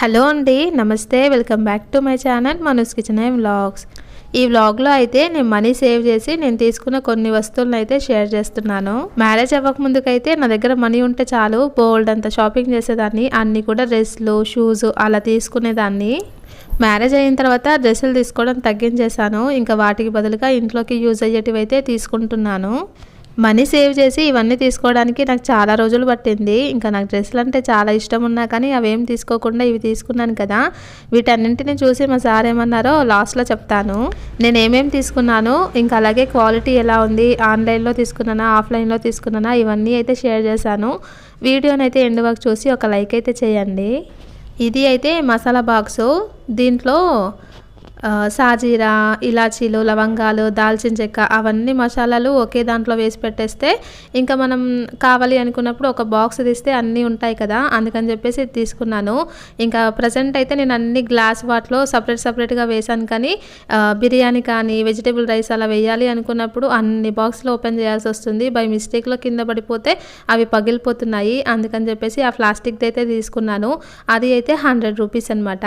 Hello అండి నమస్తే welcome back to my channel Manoj kitchen and vlogs. ఈ వ్లాగ్లో అయితే నేను మనీ సేవ్ చేసి నేను తీసుకున్న కొన్ని వస్తువులను అయితే షేర్ చేస్తున్నాను. మ్యారేజ్ అవ్వక ముందుకైతే నా దగ్గర మనీ ఉంటే చాలు బోల్డ్ అంత షాపింగ్ చేసేదాన్ని అన్నీ కూడా డ్రెస్లు షూస్ అలా తీసుకునేదాన్ని. మ్యారేజ్ అయిన తర్వాత డ్రెస్సులు తీసుకోవడం తగ్గించేశాను ఇంకా వాటికి బదులుగా ఇంట్లోకి యూజ్ అయ్యేటివి అయితే తీసుకుంటున్నాను. మనీ సేవ్ చేసి ఇవన్నీ తీసుకోవడానికి నాకు చాలా రోజులు పట్టింది. ఇంకా నాకు డ్రెస్సులు అంటే చాలా ఇష్టం ఉన్నా కానీ అవేం తీసుకోకుండా ఇవి తీసుకున్నాను కదా. వీటన్నింటిని చూసి మా సార్ ఏమన్నారో లాస్ట్లో చెప్తాను. నేను ఏమేమి తీసుకున్నాను ఇంకా అలాగే క్వాలిటీ ఎలా ఉంది ఆన్లైన్లో తీసుకున్నానా ఆఫ్లైన్లో తీసుకున్నానా ఇవన్నీ అయితే షేర్ చేశాను. వీడియోని అయితే ఎండ్ వరకు చూసి ఒక లైక్ అయితే చేయండి. ఇది అయితే మసాలా బాక్సు. దీంట్లో సాజీరా ఇలాచీలు లవంగాలు దాల్చిన చెక్క అవన్నీ మసాలాలు ఒకే దాంట్లో వేసి పెట్టేస్తే ఇంకా మనం కావాలి అనుకున్నప్పుడు ఒక బాక్స్ తీస్తే అన్నీ ఉంటాయి కదా అందుకని చెప్పేసి తీసుకున్నాను. ఇంకా ప్రజెంట్ అయితే నేను అన్ని గ్లాస్ వాటిలో సపరేట్ సపరేట్గా వేశాను కానీ బిర్యానీ కానీ వెజిటేబుల్ రైస్ అలా వేయాలి అనుకున్నప్పుడు అన్ని బాక్స్లో ఓపెన్ చేయాల్సి వస్తుంది. బై మిస్టేక్లో కింద పడిపోతే అవి పగిలిపోతున్నాయి అందుకని చెప్పేసి ఆ ప్లాస్టిక్ది అయితే తీసుకున్నాను. అది అయితే హండ్రెడ్ రూపీస్ అనమాట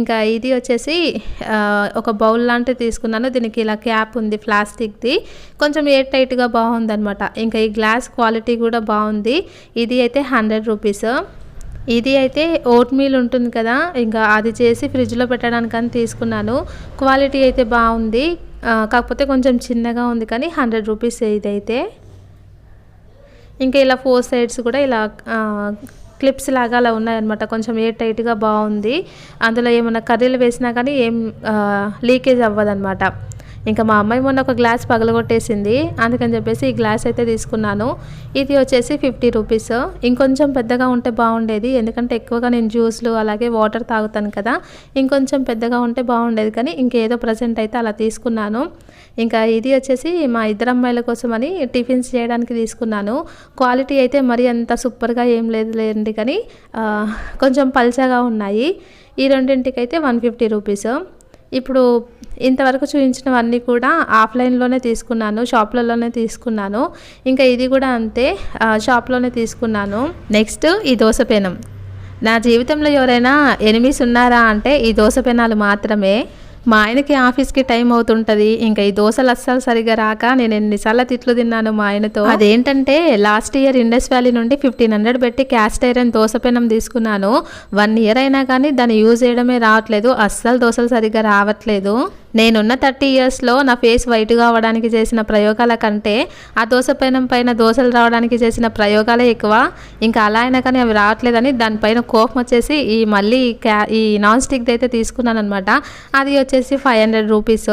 ఇంకా ఇది వచ్చేసి ఒక బౌల్ లాంటిది తీసుకున్నాను. దీనికి ఇలా క్యాప్ ఉంది ప్లాస్టిక్ది. కొంచెం ఎయిర్ టైట్గా బాగుందనమాట ఇంకా ఈ గ్లాస్ క్వాలిటీ కూడా బాగుంది. ఇది అయితే హండ్రెడ్ రూపీస్. ఇది అయితే ఓట్ మీల్ ఉంటుంది కదా ఇంకా అది చేసి ఫ్రిడ్జ్లో పెట్టడానికని తీసుకున్నాను. క్వాలిటీ అయితే బాగుంది. కాకపోతే కొంచెం చిన్నగా ఉంది కానీ హండ్రెడ్ రూపీస్ ఇదైతే. ఇంకా ఇలా ఫోర్ సైడ్స్ కూడా ఇలా క్లిప్స్ లాగా అలా ఉన్నాయన్నమాట. కొంచెం ఏ టైట్గా బాగుంది. అందులో ఏమైనా కర్రీలు వేసినా కానీ ఏం లీకేజ్ అవ్వదన్నమాట. ఇంకా మా అమ్మాయి మొన్న ఒక గ్లాస్ పగలగొట్టేసింది. అందుకని చెప్పేసి ఈ గ్లాస్ అయితే తీసుకున్నాను. ఇది వచ్చేసి ఫిఫ్టీ రూపీస్. ఇంకొంచెం పెద్దగా ఉంటే బాగుండేది. ఎందుకంటే ఎక్కువగా నేను జ్యూస్లు అలాగే వాటర్ తాగుతాను కదా. ఇంకొంచెం పెద్దగా ఉంటే బాగుండేది. కానీ ఇంకేదో ప్రజెంట్ అయితే అలా తీసుకున్నాను. ఇంకా ఇది వచ్చేసి మా ఇద్దరు అమ్మాయిల కోసం అని టిఫిన్స్ చేయడానికి తీసుకున్నాను. క్వాలిటీ అయితే మరీ అంత సూపర్గా ఏం లేదు లేండి కానీ కొంచెం పల్చగా ఉన్నాయి. ఈ రెండింటికి అయితే వన్ ఫిఫ్టీ రూపీస్. ఇప్పుడు ఇంతవరకు చూపించినవన్నీ కూడా ఆఫ్లైన్లోనే తీసుకున్నాను షాప్లలోనే తీసుకున్నాను. ఇంకా ఇది కూడా అంతే షాప్లోనే తీసుకున్నాను. నెక్స్ట్ ఈ దోశ పెనం. నా జీవితంలో ఎవరైనా ఎనిమిస్ ఉన్నారా అంటే ఈ దోశ పెనాలు మాత్రమే. మా ఆయనకి ఆఫీస్కి టైం అవుతుంటది. ఇంకా ఈ దోశలు అస్సలు సరిగా రాక నేను ఎన్నిసార్లు తిట్లు తిన్నాను మా ఆయనతో. అదేంటంటే లాస్ట్ ఇయర్ ఇండస్ వ్యాలీ నుండి ఫిఫ్టీన్ హండ్రెడ్ పెట్టి క్యాస్ట్ ఐరన్ దోశ పెనం తీసుకున్నాను. వన్ ఇయర్ అయినా కానీ దాన్ని యూజ్ చేయడమే రావట్లేదు. అస్సలు దోశలు సరిగా రావట్లేదు. నేనున్న థర్టీ ఇయర్స్లో నా ఫేస్ వైట్గా అవ్వడానికి చేసిన ప్రయోగాల కంటే ఆ దోశ పెనం పైన దోశలు రావడానికి చేసిన ప్రయోగాలే ఎక్కువ. ఇంకా అలా అయినా కానీ అవి రావట్లేదని దానిపైన కోపం వచ్చేసి ఈ మళ్ళీ క్యా ఈ నాన్ స్టిక్ది అయితే తీసుకున్నాను అనమాట అది వచ్చేసి ఫైవ్ హండ్రెడ్ రూపీస్.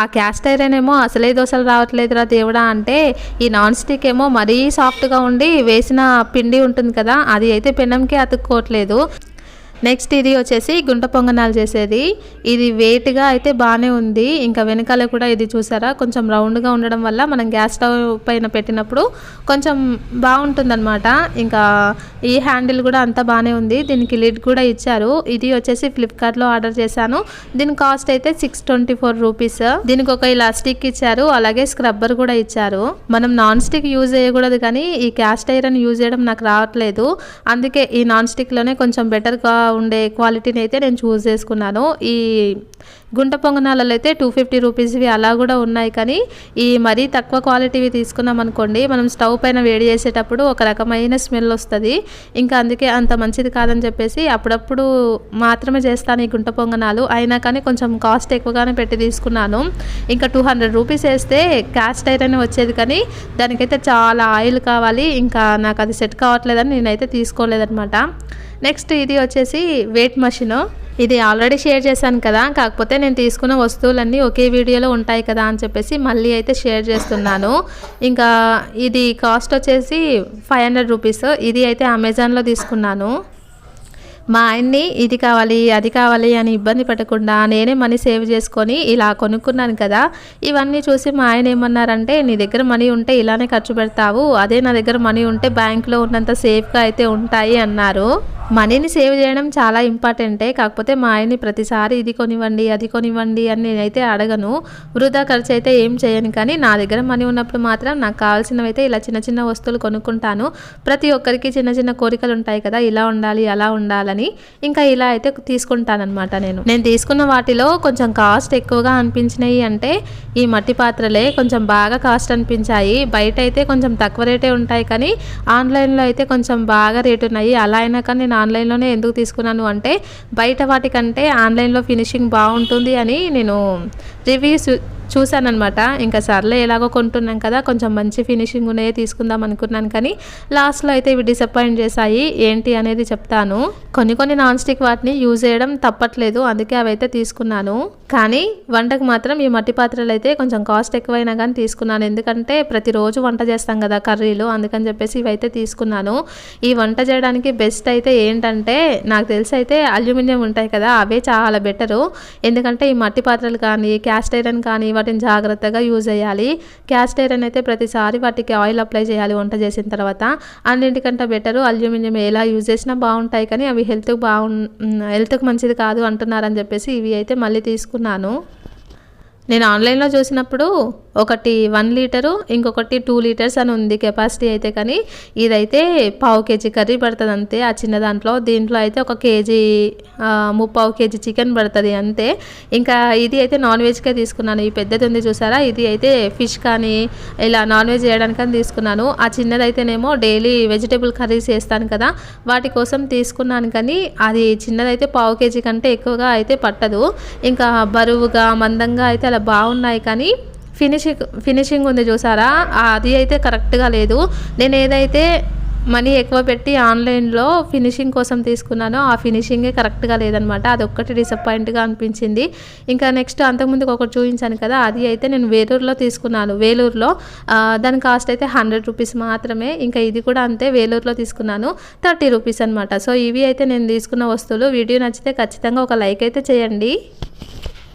ఆ క్యాస్ట్ ఐరన్ ఏమో అసలే దోశలు రావట్లేదురా దేవుడా అంటే ఈ నాన్ స్టిక్ ఏమో మరీ సాఫ్ట్గా ఉండి వేసిన పిండి ఉంటుంది కదా అది అయితే పెనంకే అతుక్కోవట్లేదు. నెక్స్ట్ ఇది వచ్చేసి గుంట పొంగనాలు చేసేది. ఇది వెయిట్గా అయితే బాగానే ఉంది. ఇంకా వెనకాల కూడా ఇది చూసారా? కొంచెం రౌండ్గా ఉండడం వల్ల మనం గ్యాస్ స్టవ్ పైన పెట్టినప్పుడు కొంచెం బాగుంటుందన్నమాట. ఇంకా ఈ హ్యాండిల్ కూడా అంతా బాగానే ఉంది. దీనికి లిడ్ కూడా ఇచ్చారు. ఇది వచ్చేసి ఫ్లిప్కార్ట్లో ఆర్డర్ చేశాను. దీని కాస్ట్ అయితే సిక్స్ ట్వంటీ ఫోర్ రూపీస్ దీనికి ఒక ఇలా స్టిక్ ఇచ్చారు. అలాగే స్క్రబ్బర్ కూడా ఇచ్చారు. మనం నాన్ స్టిక్ యూజ్ చేయకూడదు కానీ ఈ క్యాస్ట్ ఐరన్ యూజ్ చేయడం నాకు రావట్లేదు. అందుకే ఈ నాన్ స్టిక్లోనే కొంచెం బెటర్గా ఉండే క్వాలిటీని అయితే నేను చూస్ చేసుకున్నాను. ఈ గుంట పొంగనాలలో అయితే టూ ఫిఫ్టీ రూపీస్వి అలా కూడా ఉన్నాయి. కానీ ఈ మరీ తక్కువ క్వాలిటీవి తీసుకున్నాం అనుకోండి మనం స్టవ్ పైన వేడి చేసేటప్పుడు ఒక రకమైన స్మెల్ వస్తుంది. ఇంకా అందుకే అంత మంచిది కాదని చెప్పేసి అప్పుడప్పుడు మాత్రమే చేస్తాను ఈ గుంట పొంగనాలు. అయినా కానీ కొంచెం కాస్ట్ ఎక్కువగానే పెట్టి తీసుకున్నాను. ఇంకా టూ హండ్రెడ్ రూపీస్ వేస్తే క్యాస్ట్ ఐరన్ వచ్చేది కానీ దానికైతే చాలా ఆయిల్ కావాలి. ఇంకా నాకు అది సెట్ కావట్లేదని నేనైతే తీసుకోలేదనమాట నెక్స్ట్ ఇది వచ్చేసి వెయిట్ మషిన్ ఇది ఆల్రెడీ షేర్ చేశాను కదా కాకపోతే నేను తీసుకున్న వస్తువులన్నీ ఒకే వీడియోలో ఉంటాయి కదా అని చెప్పేసి మళ్ళీ అయితే షేర్ చేస్తున్నాను. ఇంకా ఇది కాస్ట్ వచ్చేసి ఫైవ్ హండ్రెడ్ రూపీస్. ఇది అయితే అమెజాన్లో తీసుకున్నాను. మా ఆయన్ని ఇది కావాలి అది కావాలి అని ఇబ్బంది పెట్టకుండా నేనే మనీ సేవ్ చేసుకొని ఇలా కొనుక్కున్నాను కదా ఇవన్నీ చూసి మా ఆయన ఏమన్నారంటే నీ దగ్గర మనీ ఉంటే ఇలానే ఖర్చు పెడతావు అదే నా దగ్గర మనీ ఉంటే బ్యాంక్లో ఉన్నంత సేఫ్గా అయితే ఉంటాయి అన్నారు. మనీని సేవ్ చేయడం చాలా ఇంపార్టెంటే. కాకపోతే మా ఆయన్ని ప్రతిసారి ఇది కొనివ్వండి అది కొనివ్వండి అని నేనైతే అడగను. వృధా ఖర్చు అయితే ఏం చేయను కానీ నా దగ్గర మనీ ఉన్నప్పుడు మాత్రం నాకు కావాల్సినవి అయితే ఇలా చిన్న చిన్న వస్తువులు కొనుక్కుంటాను. ప్రతి ఒక్కరికి చిన్న చిన్న కోరికలు ఉంటాయి కదా ఇలా ఉండాలి అలా ఉండాలని. ఇంకా ఇలా అయితే తీసుకుంటానమాట నేను. నేను తీసుకున్న వాటిలో కొంచెం కాస్ట్ ఎక్కువగా అనిపించినాయి అంటే ఈ మట్టి పాత్రలే కొంచెం బాగా కాస్ట్ అనిపించాయి. బయట అయితే కొంచెం తక్కువ రేటే ఉంటాయి కానీ ఆన్లైన్లో అయితే కొంచెం బాగా రేటు ఉన్నాయి అలా అయినా కానీ నేను ఆన్లైన్లోనే ఎందుకు తీసుకున్నాను అంటే బయట వాటికంటే ఆన్లైన్లో ఫినిషింగ్ బాగుంటుంది అని నేను రివ్యూస్ చూశానమాట ఇంకా సర్లే ఎలాగో కొంటున్నాం కదా కొంచెం మంచి ఫినిషింగ్ ఉన్నాయే తీసుకుందాం అనుకున్నాను కానీ లాస్ట్లో అయితే ఇవి డిసప్పాయింట్ చేశాయి. ఏంటి అనేది చెప్తాను. కొన్ని కొన్ని నాన్ స్టిక్ వాటిని యూజ్ చేయడం తప్పట్లేదు అందుకే అవి అయితే తీసుకున్నాను. కానీ వంటకు మాత్రం ఈ మట్టి పాత్రలు అయితే కొంచెం కాస్ట్ ఎక్కువైనా కానీ తీసుకున్నాను. ఎందుకంటే ప్రతిరోజు వంట చేస్తాం కదా కర్రీలు అందుకని చెప్పేసి ఇవైతే తీసుకున్నాను. ఈ వంట చేయడానికి బెస్ట్ అయితే ఏంటంటే నాకు తెలిసి అయితే అల్యూమినియం ఉంటాయి కదా అవే చాలా బెటరు. ఎందుకంటే ఈ మట్టి పాత్రలు కానీ క్యాస్ట్ ఐరన్ కానీ వాటిని జాగ్రత్తగా యూజ్ చేయాలి. క్యాస్ట్ ఐరన్ అయితే ప్రతిసారి వాటికి ఆయిల్ అప్లై చేయాలి వంట చేసిన తర్వాత. అన్నింటికంటే బెటరు అల్యూమినియం ఎలా యూజ్ చేసినా బాగుంటాయి కానీ అవి హెల్త్కి బాగు హెల్త్కి మంచిది కాదు అంటున్నారని చెప్పేసి ఇవి అయితే మళ్ళీ తీసుకున్నాను. నేను ఆన్లైన్లో చూసినప్పుడు ఒకటి వన్ లీటరు ఇంకొకటి టూ లీటర్స్ అని ఉంది కెపాసిటీ అయితే కానీ ఇదైతే పావు కేజీ కర్రీ పడుతుంది అంతే. ఆ చిన్న దాంట్లో దీంట్లో అయితే ఒక కేజీ ముప్పావు కేజీ చికెన్ పడుతుంది అంతే. ఇంకా ఇది అయితే నాన్ వెజ్కే తీసుకున్నాను. ఈ పెద్దది ఉంది చూసారా? ఇది అయితే ఫిష్ కానీ ఇలా నాన్ వెజ్ చేయడానికని తీసుకున్నాను. ఆ చిన్నదైతేనేమో డైలీ వెజిటేబుల్ కర్రీస్ చేస్తాను కదా. వాటి కోసం తీసుకున్నాను కానీ అది చిన్నదైతే పావు కేజీ కంటే ఎక్కువగా అయితే పట్టదు. ఇంకా బరువుగా మందంగా అయితే చాలా బాగున్నాయి కానీ ఫినిషింగ్ ఫినిషింగ్ ఉంది చూసారా? అది అయితే కరెక్ట్గా లేదు. నేను ఏదైతే మనీ ఎక్కువ పెట్టి ఆన్లైన్లో ఫినిషింగ్ కోసం తీసుకున్నానో ఆ ఫినిషింగే కరెక్ట్గా లేదనమాట. అది ఒక్కటి డిసప్పాయింట్గా అనిపించింది. ఇంకా నెక్స్ట్ అంతకుముందుకు ఒకటి చూపించాను కదా అది అయితే నేను వేలూరులో తీసుకున్నాను. వేలూరులో దాని కాస్ట్ అయితే హండ్రెడ్ రూపీస్ మాత్రమే. ఇంకా ఇది కూడా అంతే వేలూరులో తీసుకున్నాను. థర్టీ రూపీస్ అనమాట. సో ఇవి అయితే నేను తీసుకున్న వస్తువులు. వీడియో నచ్చితే ఖచ్చితంగా ఒక లైక్ అయితే చేయండి.